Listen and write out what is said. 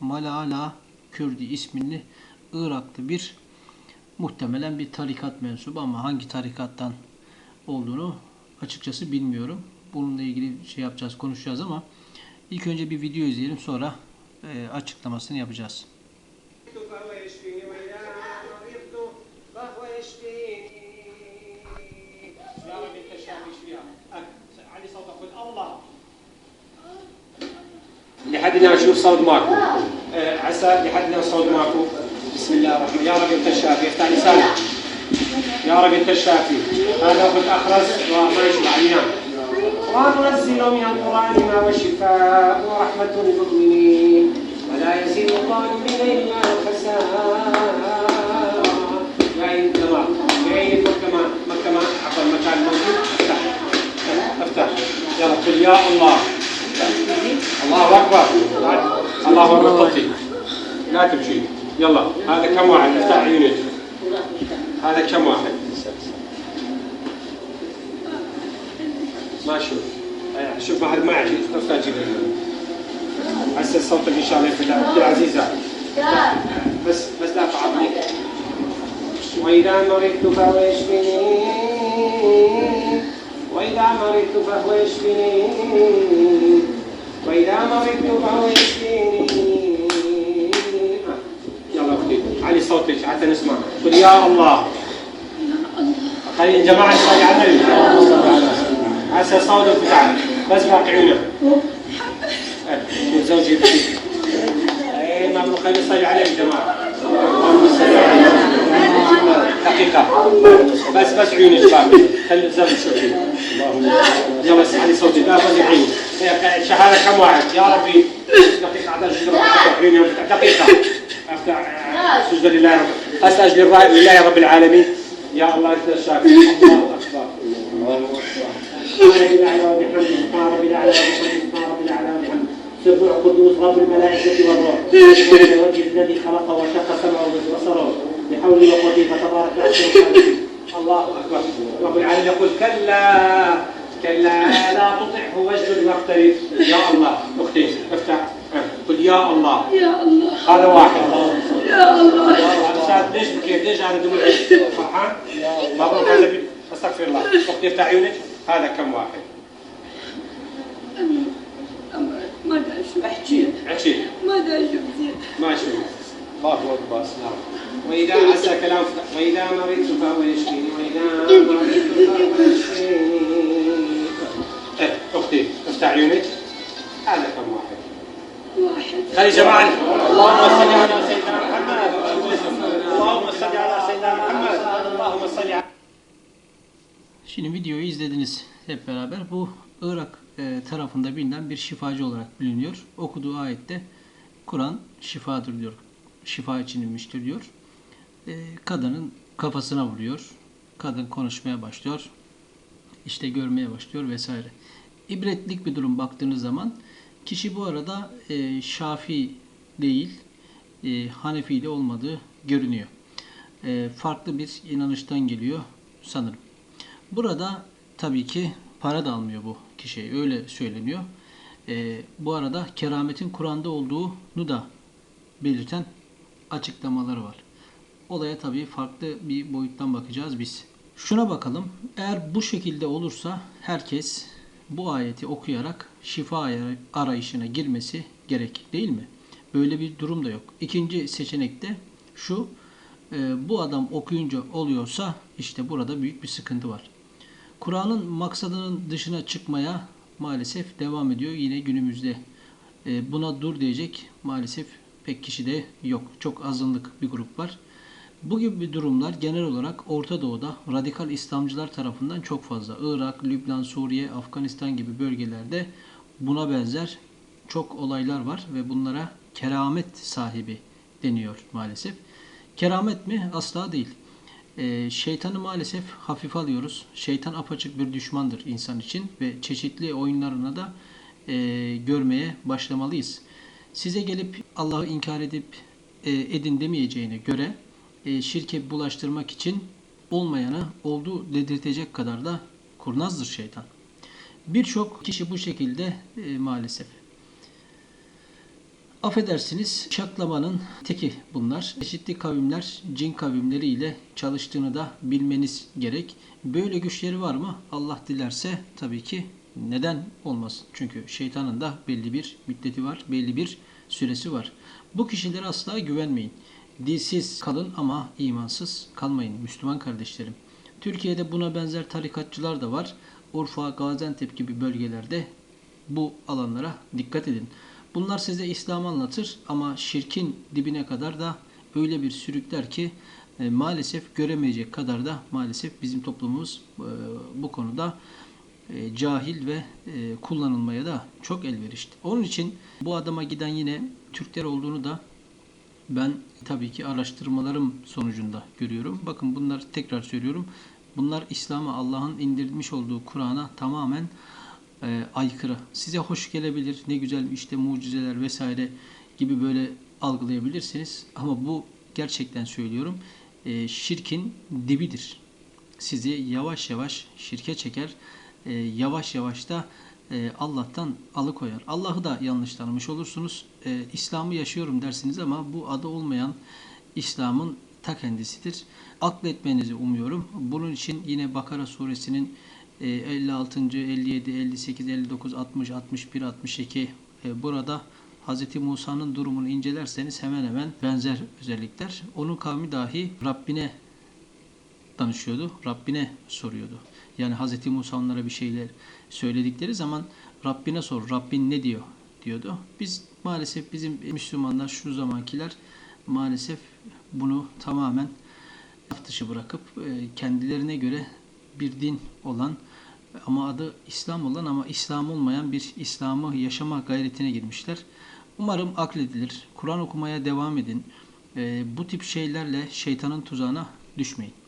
Malala Kürdi ismini Iraklı bir muhtemelen bir tarikat mensubu ama hangi tarikattan olduğunu açıkçası bilmiyorum. Bununla ilgili şey yapacağız, konuşacağız ama ilk önce bir video izleyelim sonra e, açıklamasını yapacağız. فهو يشفيني وإذا مرضت فهو يشفيني يا رب انت الشافي اشفيها علي صوتك قل الله لحدنا نشوف صوت ماكو آه، عسى لحدنا صوت ماكو. بسم الله الرحمن يا رب انت الشافي. افتح لسانك يا رب انت الشافي. هذا أخذ أخرس وما يشبع. ينام وننزل من القران ما هو شفاء ورحمة للمؤمنين. ولا يزيد الظالمين الا خسارا عين تمام يا عين كمان كمان عفوا المكان موجود. افتح. افتح. يلا قل يا الله. الله أكبر. الله أكبر. طفي لا تمشي. يلا. هذا كم واحد؟ افتح عيونك. هذا كم واحد؟ ما أشوف أي، شوف واحد ما يعجب افتح جيب حسن صوتك ان شاء الله الله أختي العزيزه بس بس لا تعبني وإذا مرضت فهو يشفيني وإذا مرضت فهو يشفيني وإذا مرضت فهو يشفيني يلا أختي علي صوتك حتى نسمع. قل يا الله. خلي الجماعة شوي عدل هسه صوتك بتاعك بس واقعينا أه، زوجي بتيجي أي ما بنخلي صلي عليه الجماعة دقيقة بس بس عيوني شباب خلي الزوج شوفي يلا علي صوتي لا بس عيوني هي شهادة كم واحد؟ يا ربي. دقيقة عدد دقيقة. أفتح. سجد لله رب اسال لله رب العالمين. يا الله أنت الشافي. الله أكبر. الله أكبر. سبحان الله ربي الاعلى سبحان ربي الاعلى سبح قدوس رب الملائكة والروح. الوجه الذي خلق وشق سمعه وبصره بحوله وقوته فتبارك الخالقين الله أكبر. رب العالمين يقول كلا. كلا لا تطعه واسجد واقترب يا الله أختي افتح. قل يا الله. يا الله. هذا واحد. يا الله. أستاذ ليش بكيت؟ ليش أنا دموع فرحان؟ مبروك هذا بي- أستغفر الله. أختي افتح عيونك. هذا كم واحد؟ ما أشوف. احكي. احكي. ما أشوف. زين ما أشوف. الله أكبر. نعم وإذا عسى كلام وإذا مرضت فهو يشفيني. وإذا مرضت فهو يشفيني. واحد خلي جماعة اللهم صل على سيدنا محمد اللهم صل على سيدنا محمد اللهم صل على Şimdi videoyu izlediniz hep beraber. Bu Irak e, tarafında bilinen bir şifacı olarak biliniyor. Okuduğu ayette Kur'an şifadır diyor. Şifa için inmiştir diyor. E, kadının kafasına vuruyor. Kadın konuşmaya başlıyor. İşte görmeye başlıyor vesaire. İbretlik bir durum baktığınız zaman kişi bu arada e, Şafi değil, e, Hanefi de olmadığı görünüyor. E, farklı bir inanıştan geliyor sanırım. Burada tabii ki para da almıyor bu kişi. Öyle söyleniyor. Ee, bu arada kerametin Kur'an'da olduğunu da belirten açıklamaları var. Olaya tabii farklı bir boyuttan bakacağız biz. Şuna bakalım. Eğer bu şekilde olursa herkes bu ayeti okuyarak şifa arayışına girmesi gerek değil mi? Böyle bir durum da yok. İkinci seçenek de şu. e, bu adam okuyunca oluyorsa işte burada büyük bir sıkıntı var. Kur'an'ın maksadının dışına çıkmaya maalesef devam ediyor yine günümüzde. E, buna dur diyecek maalesef pek kişi de yok. Çok azınlık bir grup var. Bu gibi durumlar genel olarak Orta Doğu'da radikal İslamcılar tarafından çok fazla. Irak, Lübnan, Suriye, Afganistan gibi bölgelerde buna benzer çok olaylar var ve bunlara keramet sahibi deniyor maalesef. Keramet mi? Asla değil. Ee, şeytanı maalesef hafif alıyoruz. Şeytan apaçık bir düşmandır insan için ve çeşitli oyunlarına da e, görmeye başlamalıyız. Size gelip Allah'ı inkar edip e, edin demeyeceğine göre e, şirke bulaştırmak için olmayanı oldu dedirtecek kadar da kurnazdır şeytan. Birçok kişi bu şekilde e, maalesef. Affedersiniz şaklamanın teki bunlar. Çeşitli kavimler cin kavimleri ile çalıştığını da bilmeniz gerek. Böyle güçleri var mı? Allah dilerse tabii ki neden olmasın? Çünkü şeytanın da belli bir müddeti var, belli bir süresi var. Bu kişilere asla güvenmeyin. Dilsiz kalın ama imansız kalmayın Müslüman kardeşlerim. Türkiye'de buna benzer tarikatçılar da var. Urfa, Gaziantep gibi bölgelerde bu alanlara dikkat edin. Bunlar size İslam'ı anlatır ama şirkin dibine kadar da öyle bir sürükler ki e, maalesef göremeyecek kadar da maalesef bizim toplumumuz e, bu konuda e, cahil ve e, kullanılmaya da çok elverişli. Onun için bu adama giden yine Türkler olduğunu da ben tabii ki araştırmalarım sonucunda görüyorum. Bakın bunlar tekrar söylüyorum. Bunlar İslam'a Allah'ın indirmiş olduğu Kur'an'a tamamen e, aykırı. Size hoş gelebilir. Ne güzel işte mucizeler vesaire gibi böyle algılayabilirsiniz. Ama bu gerçekten söylüyorum. e, şirkin dibidir. Sizi yavaş yavaş şirke çeker. e, yavaş yavaş da e, Allah'tan alıkoyar. Allah'ı da yanlış tanımış olursunuz. E, İslam'ı yaşıyorum dersiniz ama bu adı olmayan İslam'ın ta kendisidir. Akletmenizi umuyorum. Bunun için yine Bakara suresinin e, 56. 57, 58, 59, 60, 61, 62 e, burada Hz. Musa'nın durumunu incelerseniz hemen hemen benzer özellikler. Onun kavmi dahi Rabbine danışıyordu. Rabbine soruyordu. Yani Hz. Musa onlara bir şeyler söyledikleri zaman Rabbine sor. Rabbin ne diyor? diyordu. Biz maalesef bizim Müslümanlar şu zamankiler maalesef bunu tamamen dışı bırakıp e, kendilerine göre bir din olan ama adı İslam olan ama İslam olmayan bir İslam'ı yaşama gayretine girmişler. Umarım akledilir. Kur'an okumaya devam edin. E, Bu tip şeylerle şeytanın tuzağına düşmeyin.